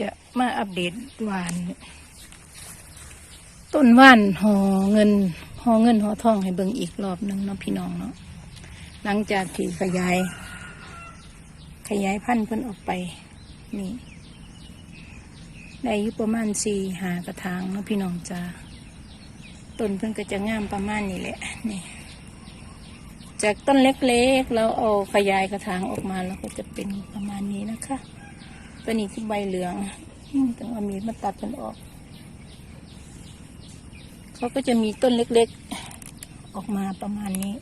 จะมาอัปเดตหวาน ต้นว่านหอเงินหอเงินหอทองให้เบิ่งอีกรอบหนึ่งเนาะพี่น้องเนาะหลังจากที่ขยาย ขยายพันธุ์เพิ่นออกไป นี่ ได้อยู่ประมาณสี่หากระถางเนาะพี่น้องจ้าต้นเพิ่นก็จะงามประมาณนี้แหละนี่ จากต้นเล็กๆ แล้วเอาขยายกระถางออกมาแล้วก็จะเป็นประมาณนี้นะคะ ตัวนี้คือใบเหลืองต้องเอามีดมาตัดมันออก เขาก็จะมีต้นเล็กๆ ออกมาประมาณนี้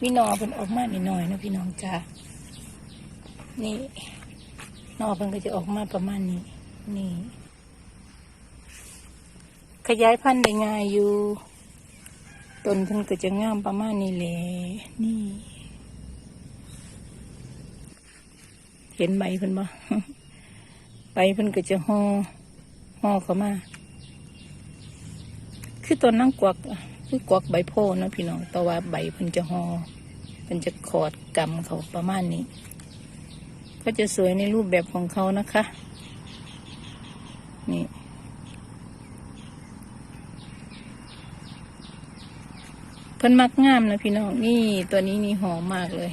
มีนอเป็นออกมาหน่อยๆนะพี่น้องจ้านี่นอเป็นก็จะออกมาประมาณนี้ นี่ ขยายพันธุ์ได้ง่ายอยู่ต้นเพิ่นก็จะงามประมาณนี้แหละนี่ เห็นใบเพิ่นบ่ใบเพิ่นก็จะห่อห่อเข้ามา คือต้นนั่งกวักคือกวักใบโพธิ์นะพี่น้องแต่ว่าใบเพิ่นจะห่อเพิ่นจะขอดกำเขาประมาณนี้ ก็จะสวยในรูปแบบของเขานะคะ นี่เพิ่นมักงามนะพี่น้อง นี่ตัวนี้นี่หอมมากเลย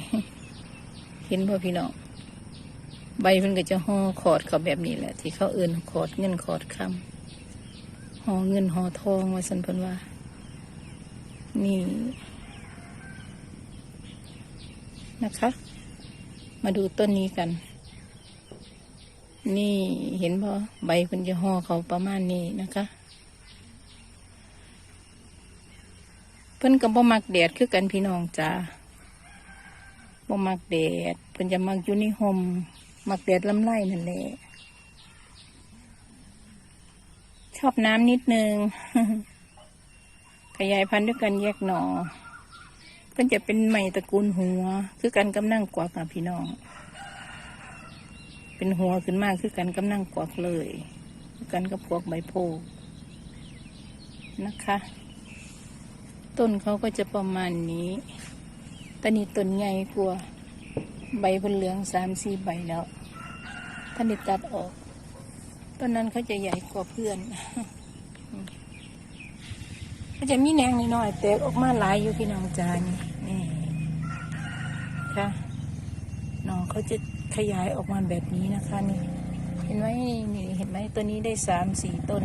เห็นป่ะพี่น้อง ใบเพิ่นก็จะห่อขอดเขาแบบนี้แหละ ที่เขาเอื่นขอดเงินขอดคำห่อเงินห่อทองว่าสันเพิ่นว่า นี่นะคะ มาดูต้นนี้กัน นี่เห็นป่ะใบเพิ่นจะห่อเขาประมาณนี้นะคะเพิ่นก็บ่มักแดดคือกันพี่น้องจ้าบ่มักแดดเพิ่นจะมักอยู่ในห่ม มักแดดลำไรนั่นแหละชอบน้ำนิดนึง ขยายพันธุ์ด้วยกันแยกหนอเพิ่นจะเป็นใหม่ตระกูลหัว คือกันกำนั่งกวักอะพี่น้อง เป็นหัวขึ้นมากคือกันกำนั่งกวักเลยคือกันกับพวกใบโพธิ์นะคะ ต้นเขาก็จะประมาณนี้ตอนนี้ต้นใหญ่กว่า ใบพิ่นเหลืองสามสี่ใบแล้วท่านได้ตัดออกต้นนั้นเขาจะใหญ่กว่าเพื่อนก็จะมีแนงน้อยแตกออกมาหลายอยู่พี่น้องจานี่นี่ค่ะน้องเขาจะขยายออกมาแบบนี้นะคะนี่ เห็นไหมนี่เห็นไหมตัวนี้ได้สามสี่ต้น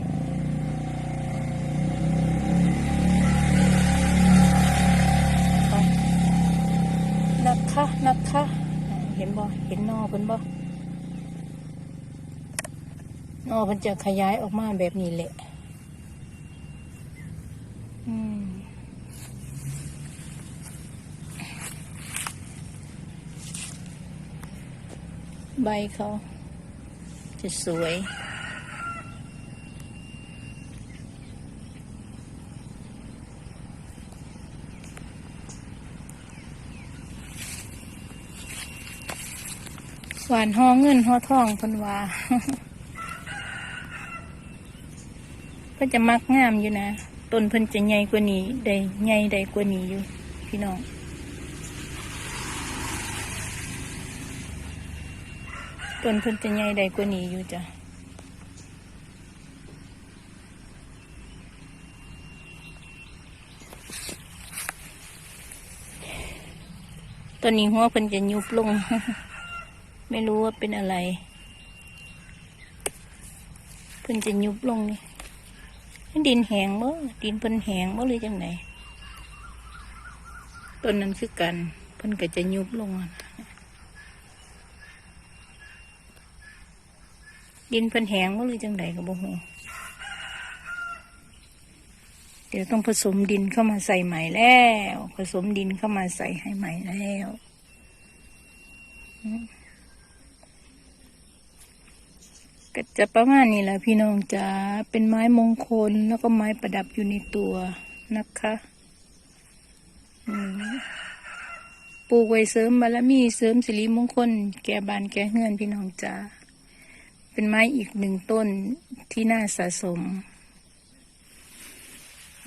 นะคะนะคะเห็นบ่เห็นนอเพิ่นบ่นอเพิ่นจะขยายออกมาแบบนี้แหละใบเขาจะสวย หวานห่อเงินห่อทองเพิ่นว่าเพิ่นจะมักงามอยู่นะต้นเพิ่นจะใหญ่กว่านี้ได้ใหญ่ได้กว่านี้อยู่ พี่น้องต้นเพิ่นจะใหญ่ได้กว่านี้อยู่จ้ะตอนนี้หัวเพิ่นจะยุบลง ไม่รู้ว่าเป็นอะไรเพิ่นจะยุบลงนี่ดินแหงบ่ดินเพิ่นแหงบ่หรือจังไหนต้นนั้นคือกันเพิ่นก็จะยุบลงดินเพิ่นแหงบ่หรือจังไหนก็บ่ฮู้เดี๋ยวต้องผสมดินเข้ามาใส่ใหม่แล้ว ผสมดินเข้ามาใส่ให้ใหม่แล้ว ก็จะประมาณนี้แหละพี่น้องจ๋าเป็นไม้มงคลแล้วก็ไม้ประดับอยู่ในตัวนะคะปลูกไว้เสริมบารมีเสริมสิริมงคล แก่บานแก่เฮือนพี่น้องจ๋าเป็นไม้อีกหนึ่งต้นที่น่าสะสม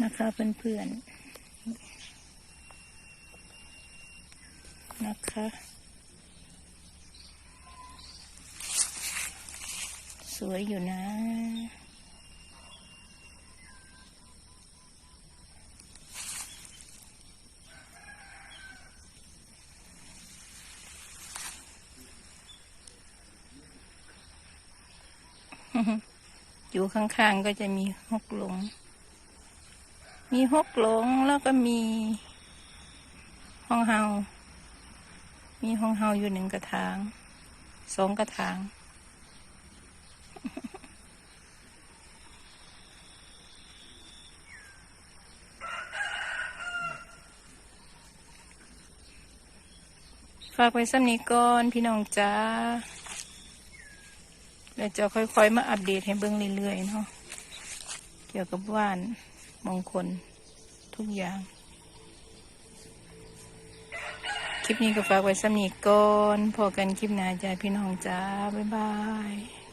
นะคะเพื่อนๆนะคะ สวยอยู่นะ อยู่ข้างๆก็จะมีฮกหลง มีฮกหลงแล้วก็มีห้องเฮา มีห้องเฮาอยู่หนึ่งกระถาง สองกระถาง ฝากไว้สำนี้ก่อนพี่น้องจ้าเดี๋ยวจะค่อยๆ มาอัปเดตให้เบื้องเรื่อยๆเนาะเกี่ยวกับว่านมงคลทุกอย่าง คลิปนี้ก็ฝากไว้สำนี้ก่อนพอกันคลิปหน้าจ้าพี่น้องจ้าบ๊ายบาย